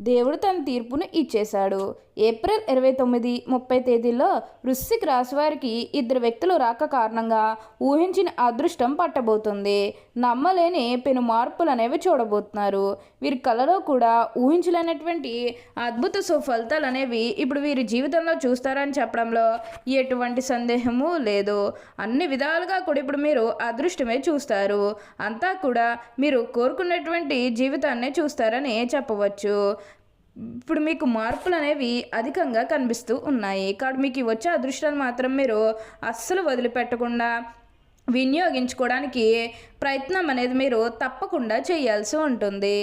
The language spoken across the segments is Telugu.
దేవుడు తన తీర్పును ఇచ్చేశాడు. ఏప్రిల్ ఇరవై తొమ్మిది ముప్పై తేదీల్లో వృశ్చిక రాశి వారికి ఇద్దరు వ్యక్తులు రాక కారణంగా ఊహించిన అదృష్టం పట్టబోతుంది. నమ్మలేని పెను మార్పులు అనేవి చూడబోతున్నారు. వీరి కళలో కూడా ఊహించలేనటువంటి అద్భుత సుఫలితాలు అనేవి ఇప్పుడు వీరి జీవితంలో చూస్తారని చెప్పడంలో ఎటువంటి సందేహము లేదు. అన్ని విధాలుగా కూడా ఇప్పుడు మీరు అదృష్టమే చూస్తారు. అంతా కూడా మీరు కోరుకున్నటువంటి జీవితాన్నే చూస్తారని చెప్పవచ్చు. ఇప్పుడు మీకు మార్పులు అనేవి అధికంగా కనిపిస్తూ ఉన్నాయి. కాబట్టి మీకు వచ్చే అదృష్టాలు మాత్రం మీరు అస్సలు వదిలిపెట్టకుండా వినియోగించుకోవడానికి ప్రయత్నం అనేది మీరు తప్పకుండా చేయాల్సి ఉంటుంది.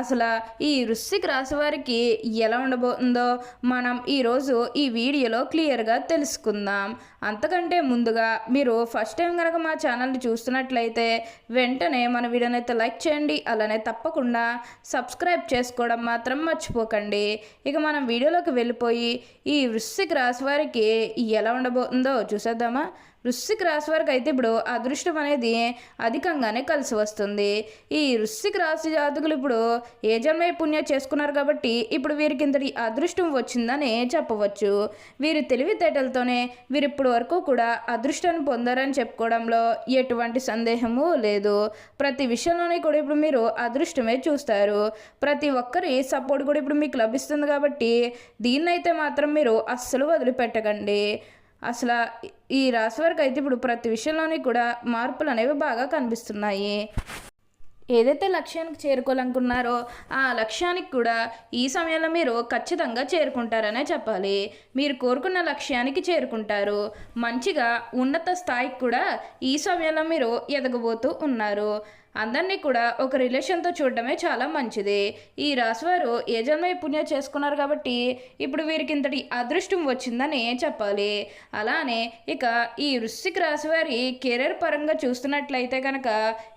అసలు ఈ వృశ్చిక రాశి వారికి ఎలా ఉండబోతుందో మనం ఈరోజు ఈ వీడియోలో క్లియర్గా తెలుసుకుందాం. అంతకంటే ముందుగా మీరు ఫస్ట్ టైం కనుక మా ఛానల్ని చూస్తున్నట్లయితే వెంటనే మన వీడియోని అయితే లైక్ చేయండి అలానే తప్పకుండా సబ్స్క్రైబ్ చేసుకోవడం మాత్రం మర్చిపోకండి. ఇక మనం వీడియోలోకి వెళ్ళిపోయి ఈ వృశ్చిక రాశి వారికి ఎలా ఉండబోతుందో చూసేద్దామా? వృశ్చిక రాశి వారికి అయితే ఇప్పుడు అదృష్టం అనేది అధికంగా అధికంగానే కలిసి వస్తుంది. ఈ వృశ్చిక రాశి జాతకులు ఇప్పుడు ఏ జన్మే పుణ్య చేసుకున్నారు కాబట్టి ఇప్పుడు వీరికి ఇంతటి అదృష్టం వచ్చిందని చెప్పవచ్చు. వీరి తెలివితేటలతోనే వీరు ఇప్పటి వరకు కూడా అదృష్టాన్ని పొందారని చెప్పుకోవడంలో ఎటువంటి సందేహము లేదు. ప్రతి విషయంలోనే కూడా ఇప్పుడు మీరు అదృష్టమే చూస్తారు. ప్రతి ఒక్కరి సపోర్ట్ కూడా ఇప్పుడు మీకు లభిస్తుంది కాబట్టి దీన్నైతే మాత్రం మీరు అస్సలు వదిలిపెట్టకండి. అసలు ఈ రాశి వారికి అయితే ఇప్పుడు ప్రతి విషయంలోని కూడా మార్పులు అనేవి బాగా కనిపిస్తున్నాయి. ఏదైతే లక్ష్యానికి చేరుకోవాలనుకున్నారో ఆ లక్ష్యానికి కూడా ఈ సమయంలో మీరు ఖచ్చితంగా చేరుకుంటారనే చెప్పాలి. మీరు కోరుకున్న లక్ష్యానికి చేరుకుంటారు. మంచిగా ఉన్నత స్థాయికి కూడా ఈ సమయంలో మీరు ఎదగబోతూ ఉన్నారు. అందరినీ కూడా ఒక రిలేషన్తో చూడడమే చాలా మంచిది. ఈ రాశివారు ఏ జన్మ పుణ్యం చేసుకున్నారు కాబట్టి ఇప్పుడు వీరికి ఇంతటి అదృష్టం వచ్చిందని చెప్పాలి. అలానే ఇక ఈ వృశ్చిక రాశివారి కెరీర్ పరంగా చూస్తున్నట్లయితే కనుక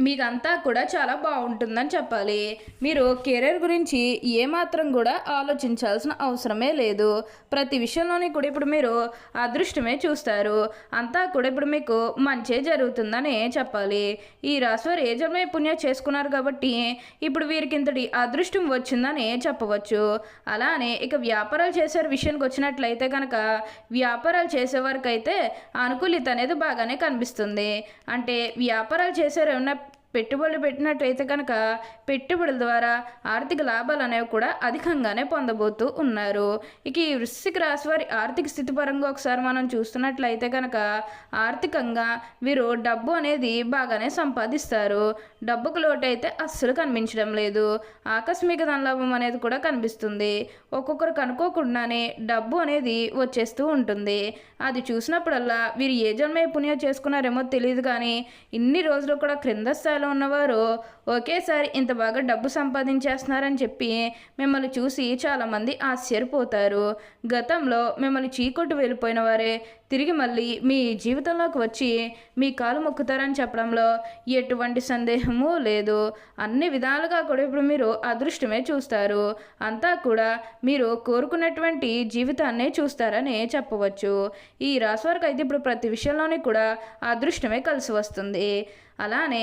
మీకంతా కూడా చాలా బాగుంటుందని చెప్పాలి. మీరు కెరీర్ గురించి ఏమాత్రం కూడా ఆలోచించాల్సిన అవసరమే లేదు. ప్రతి విషయంలోని కూడా ఇప్పుడు మీరు అదృష్టమే చూస్తారు. అంతా కూడా ఇప్పుడు మీకు మంచే జరుగుతుందని చెప్పాలి. ఈ రాశివారు ఏ జన్మే పుణ్య చేసుకున్నారు కాబట్టి ఇప్పుడు వీరికి ఇంతటి అదృష్టం వచ్చిందని చెప్పవచ్చు. అలానే ఇక వ్యాపారాలు చేసే విషయానికి వచ్చినట్లయితే కనుక వ్యాపారాలు చేసేవారికైతే అనుకూలిత అనేది బాగానే కనిపిస్తుంది. అంటే వ్యాపారాలు చేసేవారు పెట్టుబడులు పెట్టినట్టయితే కనుక పెట్టుబడుల ద్వారా ఆర్థిక లాభాలు అనేవి కూడా అధికంగానే పొందబోతూ ఉన్నారు. ఇక ఈ వృశ్చిక రాశి వారి ఆర్థిక స్థితి పరంగా ఒకసారి మనం చూస్తున్నట్లయితే కనుక ఆర్థికంగా వీరు డబ్బు అనేది బాగానే సంపాదిస్తారు. డబ్బుకు లోటు అయితే అస్సలు కనిపించడం లేదు. ఆకస్మిక ధనలాభం అనేది కూడా కనిపిస్తుంది. ఒక్కొక్కరికి అనుకోకుండానే డబ్బు అనేది వచ్చేస్తూ ఉంటుంది. అది చూసినప్పుడల్లా వీరు ఏ జన్మే పుణ్యం చేసుకున్నారేమో తెలియదు కానీ ఇన్ని రోజులు కూడా క్రింద స్థాయి స్థాయిలో ఉన్నవారు ఒకేసారి ఇంత బాగా డబ్బు సంపాదించేస్తున్నారని చెప్పి మిమ్మల్ని చూసి చాలామంది ఆశ్చర్యపోతారు. గతంలో మిమ్మల్ని చీకొట్టు వెళ్ళిపోయిన వారే తిరిగి మళ్ళీ మీ జీవితంలోకి వచ్చి మీ కాలు మొక్కుతారని చెప్పడంలో ఎటువంటి సందేహము లేదు. అన్ని విధాలుగా కూడా ఇప్పుడు మీరు అదృష్టమే చూస్తారు. అంతా కూడా మీరు కోరుకున్నటువంటి జీవితాన్నే చూస్తారని చెప్పవచ్చు. ఈ రాశి వారికి అయితే ఇప్పుడు ప్రతి విషయంలోనే కూడా అదృష్టమే కలిసి వస్తుంది. అలానే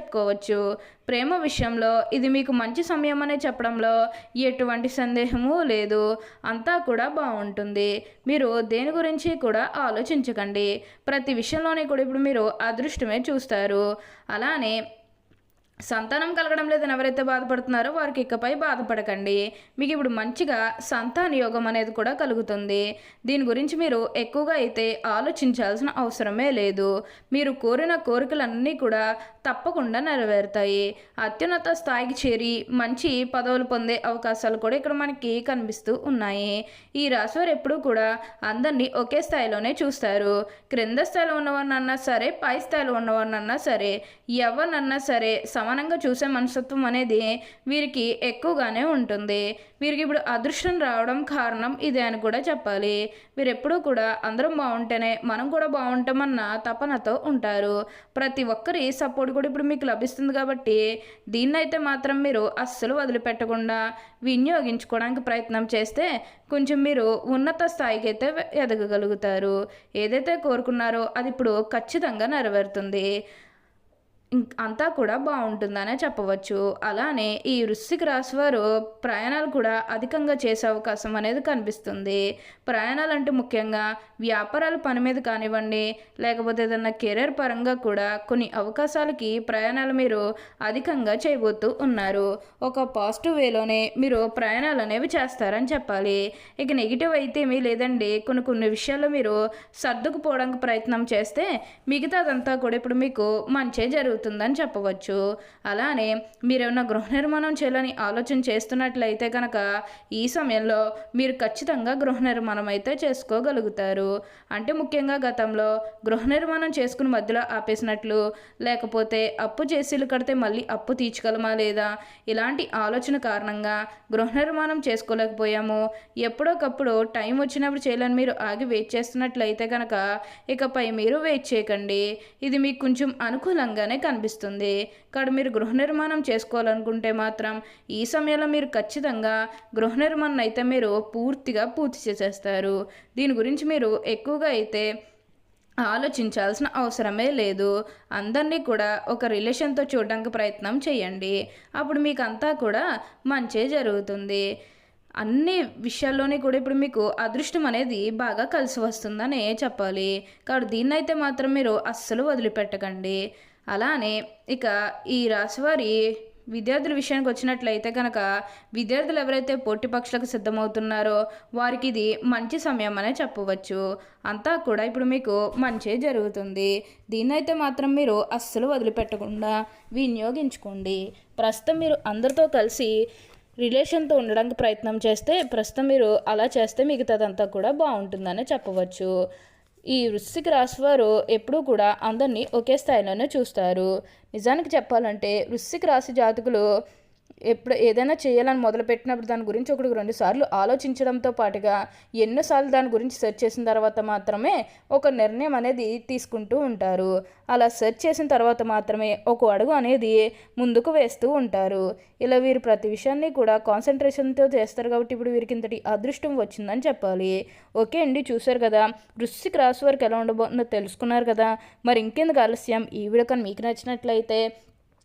చెప్పుకోవచ్చు. ప్రేమ విషయంలో ఇది మీకు మంచి సమయం అనే చెప్పడంలో ఎటువంటి సందేహము లేదు. అంతా కూడా బాగుంటుంది. మీరు దేని గురించి కూడా ఆలోచించకండి. ప్రతి విషయంలోనే కూడా ఇప్పుడు మీరు అదృష్టమే చూస్తారు. అలానే సంతానం కలగడం లేదని ఎవరైతే బాధపడుతున్నారో వారికి ఇకపై బాధపడకండి. మీకు ఇప్పుడు మంచిగా సంతాన యోగం అనేది కూడా కలుగుతుంది. దీని గురించి మీరు ఎక్కువగా అయితే ఆలోచించాల్సిన అవసరమే లేదు. మీరు కోరిన కోరికలన్నీ కూడా తప్పకుండా నెరవేరుతాయి. అత్యున్నత స్థాయికి చేరి మంచి పదవులు పొందే అవకాశాలు కూడా ఇక్కడ మనకి కనిపిస్తూ ఉన్నాయి. ఈ రాశివారు ఎప్పుడూ కూడా అందరినీ ఒకే స్థాయిలోనే చూస్తారు. క్రింద స్థాయిలో ఉన్నవారినన్నా సరే పై స్థాయిలో ఉన్నవారినన్నా సరే ఎవరినన్నా సరే సమ సమానంగా చూసే మనస్తత్వం అనేది వీరికి ఎక్కువగానే ఉంటుంది. వీరికి ఇప్పుడు అదృష్టం రావడం కారణం ఇదే అని కూడా చెప్పాలి. వీరు ఎప్పుడూ కూడా అందరం బాగుంటేనే మనం కూడా బాగుంటామన్న తపనతో ఉంటారు. ప్రతి ఒక్కరి సపోర్ట్ కూడా ఇప్పుడు మీకు లభిస్తుంది కాబట్టి దీన్నైతే మాత్రం మీరు అస్సలు వదిలిపెట్టకుండా వినియోగించుకోవడానికి ప్రయత్నం చేస్తే కొంచెం మీరు ఉన్నత స్థాయికి అయితే ఎదగగలుగుతారు. ఏదైతే కోరుకున్నారో అది ఇప్పుడు ఖచ్చితంగా నెరవేరుతుంది. అంతా కూడా బాగుంటుందనే చెప్పవచ్చు. అలానే ఈ వృశ్చిక రాశి వారు ప్రయాణాలు కూడా అధికంగా చేసే అవకాశం అనేది కనిపిస్తుంది. ప్రయాణాలు అంటే ముఖ్యంగా వ్యాపారాల పని మీద కానివ్వండి లేకపోతే ఏదన్నా కెరీర్ పరంగా కూడా కొన్ని అవకాశాలకి ప్రయాణాలు మీరు అధికంగా చేయబోతూ ఉన్నారు. ఒక పాజిటివ్ వేలోనే మీరు ప్రయాణాలు అనేవి చేస్తారని చెప్పాలి. ఇక నెగిటివ్ అయితే ఏమీ లేదండి. కొన్ని కొన్ని విషయాల్లో మీరు సర్దుకుపోవడానికి ప్రయత్నం చేస్తే మిగతాదంతా కూడా ఇప్పుడు మీకు మంచి జరుగుతుంది. జరుగుతుందని చెప్పవచ్చు. అలానే మీరేమన్నా గృహ నిర్మాణం చేయాలని ఆలోచన చేస్తున్నట్లయితే కనుక ఈ సమయంలో మీరు ఖచ్చితంగా గృహ నిర్మాణం అయితే చేసుకోగలుగుతారు. అంటే ముఖ్యంగా గతంలో గృహ నిర్మాణం చేసుకుని మధ్యలో ఆపేసినట్లు లేకపోతే అప్పు చేసి కడితే మళ్ళీ అప్పు తీర్చగలమా లేదా? ఇలాంటి ఆలోచన కారణంగా గృహ నిర్మాణం చేసుకోలేకపోయాము. ఎప్పుడోకప్పుడు టైం వచ్చినప్పుడు చేయాలని మీరు ఆగి వెయిట్ చేస్తున్నట్లయితే కనుక ఇకపై మీరు వెయిట్ చేయకండి. ఇది మీకు కొంచెం అనుకూలంగానే కనిపిస్తుంది ఇక్కడ మీరు గృహ నిర్మాణం చేసుకోవాలనుకుంటే మాత్రం ఈ సమయంలో మీరు ఖచ్చితంగా గృహ నిర్మాణం అయితే మీరు పూర్తిగా పూర్తి చేసేస్తారు. దీని గురించి మీరు ఎక్కువగా అయితే ఆలోచించాల్సిన అవసరమే లేదు. అందరినీ కూడా ఒక రిలేషన్తో చూడడానికి ప్రయత్నం చేయండి. అప్పుడు మీకు అంతా కూడా మంచే జరుగుతుంది. అన్ని విషయాల్లోనే కూడా ఇప్పుడు మీకు అదృష్టం అనేది బాగా కలిసి వస్తుందనే చెప్పాలి. కాబట్టి దీన్నైతే మాత్రం మీరు అస్సలు వదిలిపెట్టకండి. అలానే ఇక ఈ రాశివారి విద్యార్థుల విషయానికి వచ్చినట్లయితే కనుక విద్యార్థులు ఎవరైతే పోటీ పక్షులకు సిద్ధమవుతున్నారో వారికి ఇది మంచి సమయం అనే చెప్పవచ్చు. అంతా కూడా ఇప్పుడు మీకు మంచి జరుగుతుంది. దీన్నైతే మాత్రం మీరు అస్సలు వదిలిపెట్టకుండా వినియోగించుకోండి. ప్రస్తుతం మీరు అందరితో కలిసి రిలేషన్తో ఉండడానికి ప్రయత్నం చేస్తే ప్రస్తుతం మీరు అలా చేస్తే మిగతాదంతా కూడా బాగుంటుందని చెప్పవచ్చు. ఈ వృశ్చిక రాశి వారు ఎప్పుడూ కూడా అందరినీ ఒకే స్థాయిలోనే చూస్తారు. నిజానికి చెప్పాలంటే వృశ్చిక రాశి జాతకులు ఎప్పుడు ఏదైనా చేయాలని మొదలుపెట్టినప్పుడు దాని గురించి ఒకటి రెండు సార్లు ఆలోచించడంతో పాటుగా ఎన్నోసార్లు దాని గురించి సెర్చ్ చేసిన తర్వాత మాత్రమే ఒక నిర్ణయం అనేది తీసుకుంటూ ఉంటారు. అలా సెర్చ్ చేసిన తర్వాత మాత్రమే ఒక అడుగు అనేది ముందుకు వేస్తూ ఉంటారు. ఇలా వీరు ప్రతి విషయాన్ని కూడా కాన్సన్ట్రేషన్తో చేస్తారు కాబట్టి ఇప్పుడు వీరికి ఇంతటి అదృష్టం వచ్చిందని చెప్పాలి. ఓకే అండి చూశారు కదా? వృశ్చిక రాశి వరకు ఎలా ఉండబోతుందో తెలుసుకున్నారు కదా? మరి ఇంకెందుకు ఆలస్యం? ఈ వీడియో కానీ మీకు నచ్చినట్లయితే